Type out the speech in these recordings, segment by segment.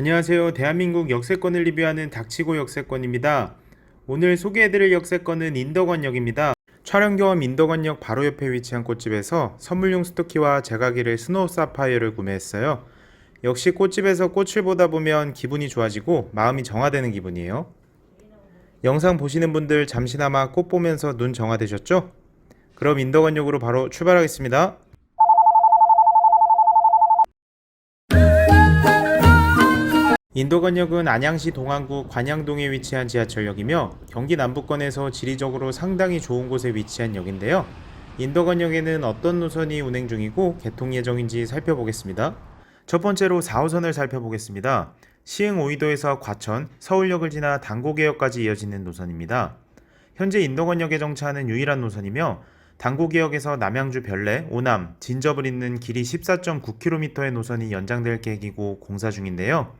안녕하세요. 대한민국 역세권을 리뷰하는 닥치고 역세권입니다. 오늘 소개해드릴 역세권은 인덕원역입니다. 촬영 경험 인덕원역 바로 옆에 위치한 꽃집에서 선물용 스토키와 제가기를 스노우 사파이어를 구매했어요. 역시 꽃집에서 꽃을 보다 보면 기분이 좋아지고 마음이 정화되는 기분이에요. 영상 보시는 분들 잠시나마 꽃 보면서 눈 정화되셨죠? 그럼 인덕원역으로 바로 출발하겠습니다. 인도건역은 안양시 동안구 관양동에 위치한 지하철역이며 경기 남부권에서 지리적으로 상당히 좋은 곳에 위치한 역인데요. 인도건역에는 어떤 노선이 운행 중이고 개통 예정인지 살펴보겠습니다. 첫 번째로 4호선을 살펴보겠습니다. 시흥 오이도에서 과천, 서울역을 지나 당고개역까지 이어지는 노선입니다. 현재 인도건역에 정차하는 유일한 노선이며 당고개역에서 남양주 별내, 오남, 진접을 잇는 길이 14.9km의 노선이 연장될 계획이고 공사 중인데요.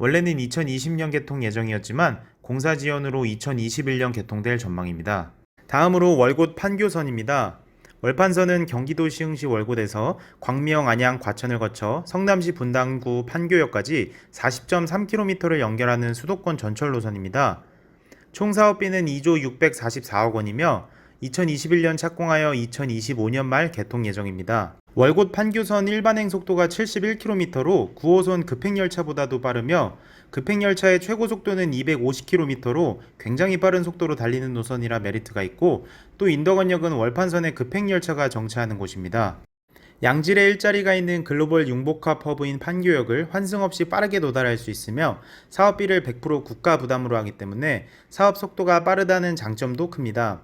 원래는 2020년 개통 예정이었지만 공사 지연으로 2021년 개통될 전망입니다. 다음으로 월곶 판교선입니다. 월판선은 경기도 시흥시 월곶에서 광명, 안양, 과천을 거쳐 성남시 분당구 판교역까지 40.3km를 연결하는 수도권 전철 노선입니다. 총 사업비는 2조 644억 원이며 2021년 착공하여 2025년 말 개통 예정입니다. 월곶 판교선 일반행 속도가 71km로 9호선 급행열차보다도 빠르며 급행열차의 최고 속도는 250km로 굉장히 빠른 속도로 달리는 노선이라 메리트가 있고 또 인덕원역은 월판선에 급행열차가 정차하는 곳입니다. 양질의 일자리가 있는 글로벌 융복합 허브인 판교역을 환승 없이 빠르게 도달할 수 있으며 사업비를 100% 국가 부담으로 하기 때문에 사업 속도가 빠르다는 장점도 큽니다.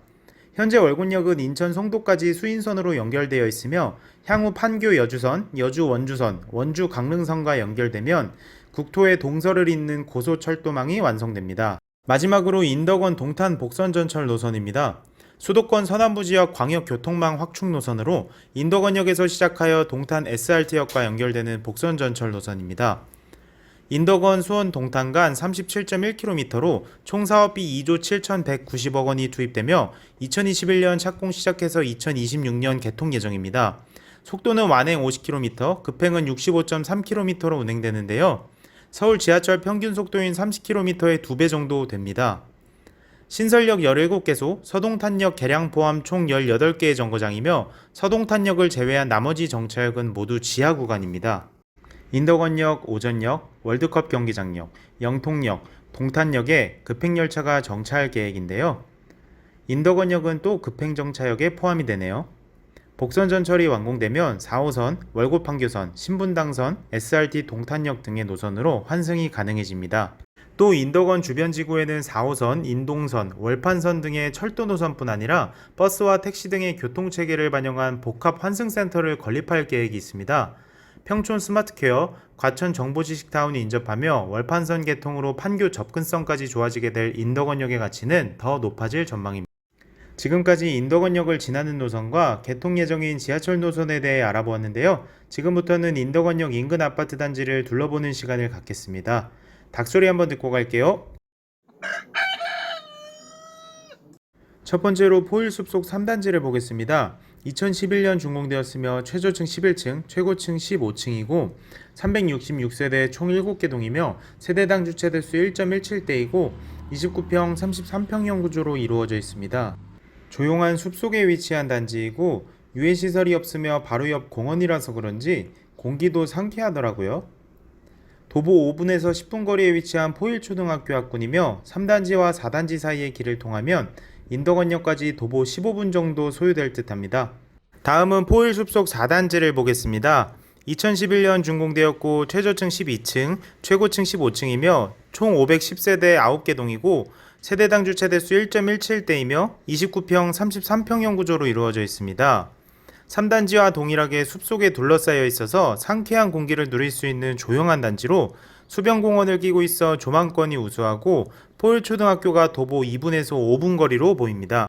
현재 월곤역은 인천 송도까지 수인선으로 연결되어 있으며 향후 판교 여주선, 여주 원주선, 원주 강릉선과 연결되면 국토의 동서를 잇는 고속철도망이 완성됩니다. 마지막으로 인덕원 동탄 복선 전철 노선입니다. 수도권 서남부 지역 광역교통망 확충 노선으로 인덕원역에서 시작하여 동탄 SRT역과 연결되는 복선 전철 노선입니다. 인덕원 수원 동탄 간 37.1km로 총 사업비 2조 7,190억 원이 투입되며 2021년 착공 시작해서 2026년 개통 예정입니다. 속도는 완행 50km, 급행은 65.3km로 운행되는데요. 서울 지하철 평균 속도인 30km의 2배 정도 됩니다. 신설역 17개소, 서동탄역 개량 포함 총 18개의 정거장이며 서동탄역을 제외한 나머지 정차역은 모두 지하 구간입니다. 인덕원역, 오전역, 월드컵 경기장역, 영통역, 동탄역에 급행열차가 정차할 계획인데요. 인덕원역은 또 급행정차역에 포함이 되네요. 복선 전철이 완공되면 4호선, 월곶판교선, 신분당선, SRT 동탄역 등의 노선으로 환승이 가능해집니다. 또 인덕원 주변 지구에는 4호선, 인동선, 월판선 등의 철도 노선뿐 아니라 버스와 택시 등의 교통 체계를 반영한 복합 환승센터를 건립할 계획이 있습니다. 평촌 스마트케어, 과천 정보지식타운이 인접하며 월판선 개통으로 판교 접근성까지 좋아지게 될 인덕원역의 가치는 더 높아질 전망입니다. 지금까지 인덕원역을 지나는 노선과 개통 예정인 지하철 노선에 대해 알아보았는데요. 지금부터는 인덕원역 인근 아파트 단지를 둘러보는 시간을 갖겠습니다. 닭소리 한번 듣고 갈게요. 첫 번째로 포일 숲 속 3단지를 보겠습니다. 2011년 준공되었으며 최저층 11층, 최고층 15층이고 366세대 총 7개 동이며 세대당 주차 대수 1.17대이고 29평 33평형 구조로 이루어져 있습니다. 조용한 숲속에 위치한 단지이고 유해 시설이 없으며 바로 옆 공원이라서 그런지 공기도 상쾌하더라고요. 도보 5분에서 10분 거리에 위치한 포일초등학교 학군이며 3단지와 4단지 사이의 길을 통하면 인덕원역까지 도보 15분 정도 소요될 듯 합니다. 다음은 포일 숲속 4단지를 보겠습니다. 2011년 준공되었고 최저층 12층, 최고층 15층이며 총 510세대 9개 동이고 세대당 주차 대수 1.17대이며 29평 33평형 구조로 이루어져 있습니다. 3단지와 동일하게 숲속에 둘러싸여 있어서 상쾌한 공기를 누릴 수 있는 조용한 단지로 수변공원을 끼고 있어 조망권이 우수하고 포일초등학교가 도보 2분에서 5분 거리로 보입니다.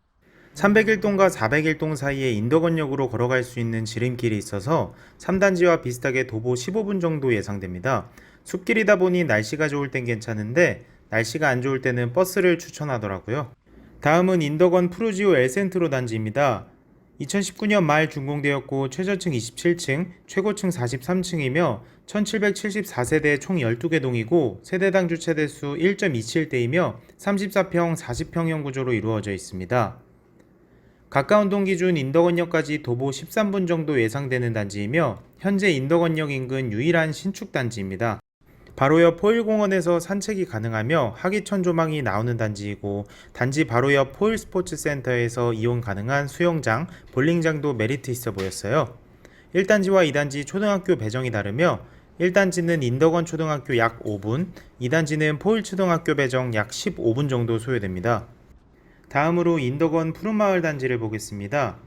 301동과 401동 사이에 인덕원역으로 걸어갈 수 있는 지름길이 있어서 3단지와 비슷하게 도보 15분 정도 예상됩니다. 숲길이다 보니 날씨가 좋을 땐 괜찮은데 날씨가 안 좋을 때는 버스를 추천하더라고요. 다음은 인덕원 푸르지오 엘센트로 단지입니다. 2019년 말 준공되었고 최저층 27층, 최고층 43층이며 1774세대 총 12개 동이고 세대당 주차 대수 1.27대이며 34평 40평형 구조로 이루어져 있습니다. 가까운 동 기준 인덕원역까지 도보 13분 정도 예상되는 단지이며 현재 인덕원역 인근 유일한 신축 단지입니다. 바로 옆 포일공원에서 산책이 가능하며 하기천 조망이 나오는 단지이고 단지 바로 옆 포일 스포츠 센터에서 이용 가능한 수영장, 볼링장도 메리트 있어 보였어요. 1단지와 2단지 초등학교 배정이 다르며 1단지는 인덕원 초등학교 약 5분, 2단지는 포일 초등학교 배정 약 15분 정도 소요됩니다. 다음으로 인덕원 푸른마을 단지를 보겠습니다.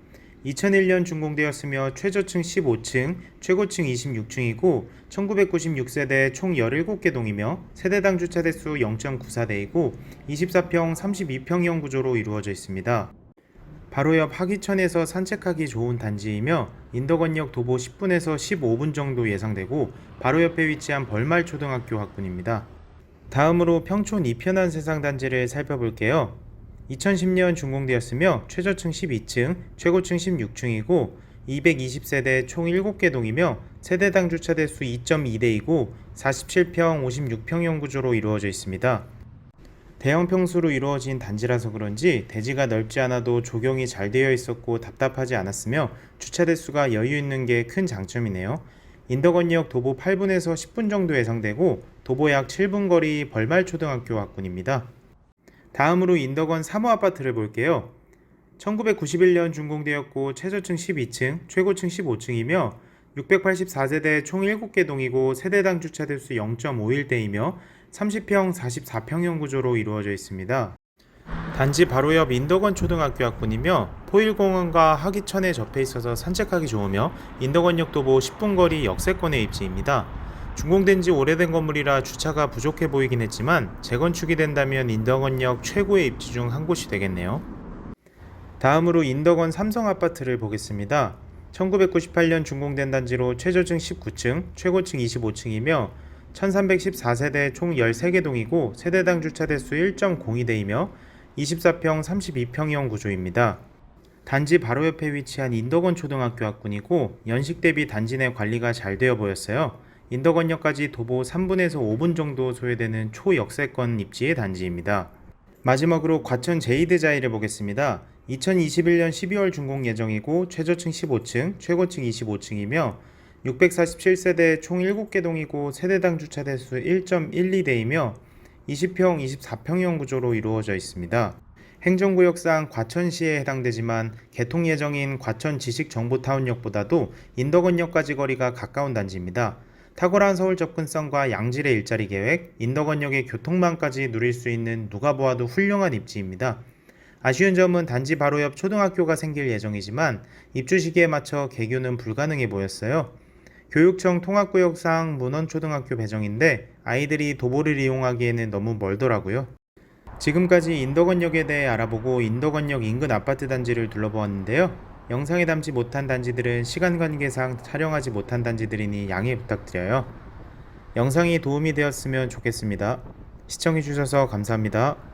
2001년 준공되었으며 최저층 15층, 최고층 26층이고 1996세대 총 17개 동이며 세대당 주차 대수 0.94대이고 24평 32평형 구조로 이루어져 있습니다. 바로 옆 하기천에서 산책하기 좋은 단지이며 인덕원역 도보 10분에서 15분 정도 예상되고 바로 옆에 위치한 벌말 초등학교 학군입니다. 다음으로 평촌 이편한 세상 단지를 살펴볼게요. 2010년 준공되었으며 최저층 12층, 최고층 16층이고 220세대 총 7개 동이며 세대당 주차 대수 2.2대이고 47평 56평형 구조로 이루어져 있습니다. 대형 평수로 이루어진 단지라서 그런지 대지가 넓지 않아도 조경이 잘 되어 있었고 답답하지 않았으며 주차 대수가 여유 있는 게 큰 장점이네요. 인덕원역 도보 8분에서 10분 정도 예상되고 도보 약 7분 거리 벌말초등학교 학군입니다. 다음으로 인덕원 3호 아파트를 볼게요. 1991년 준공되었고 최저층 12층, 최고층 15층이며 684세대 총 7개 동이고 세대당 주차 대 수 0.51대이며 30평 44평형 구조로 이루어져 있습니다. 단지 바로 옆 인덕원 초등학교 학군이며 포일공원과 하기천에 접해 있어서 산책하기 좋으며 인덕원역 도보 10분 거리 역세권의 입지입니다. 준공된 지 오래된 건물이라 주차가 부족해 보이긴 했지만 재건축이 된다면 인덕원역 최고의 입지 중 한 곳이 되겠네요. 다음으로 인덕원 삼성 아파트를 보겠습니다. 1998년 준공된 단지로 최저층 19층, 최고층 25층이며 1314세대 총 13개 동이고 세대당 주차 대수 1.02대이며 24평 32평형 구조입니다. 단지 바로 옆에 위치한 인덕원 초등학교 학군이고 연식 대비 단지 내 관리가 잘 되어 보였어요. 인덕원역까지 도보 3분에서 5분 정도 소요되는 초역세권 입지의 단지입니다. 마지막으로 과천 제이드자이를 보겠습니다. 2021년 12월 준공 예정이고 최저층 15층, 최고층 25층이며 647세대 총 7개 동이고 세대당 주차 대수 1.12대이며 20평, 24평형 구조로 이루어져 있습니다. 행정구역상 과천시에 해당되지만 개통 예정인 과천 지식정보타운역보다도 인덕원역까지 거리가 가까운 단지입니다. 탁월한 서울 접근성과 양질의 일자리 계획, 인덕원역의 교통망까지 누릴 수 있는 누가 보아도 훌륭한 입지입니다. 아쉬운 점은 단지 바로 옆 초등학교가 생길 예정이지만 입주 시기에 맞춰 개교는 불가능해 보였어요. 교육청 통합구역상 문원초등학교 배정인데 아이들이 도보를 이용하기에는 너무 멀더라고요. 지금까지 인덕원역에 대해 알아보고 인덕원역 인근 아파트 단지를 둘러보았는데요. 영상에 담지 못한 단지들은 시간 관계상 촬영하지 못한 단지들이니 양해 부탁드려요. 영상이 도움이 되었으면 좋겠습니다. 시청해주셔서 감사합니다.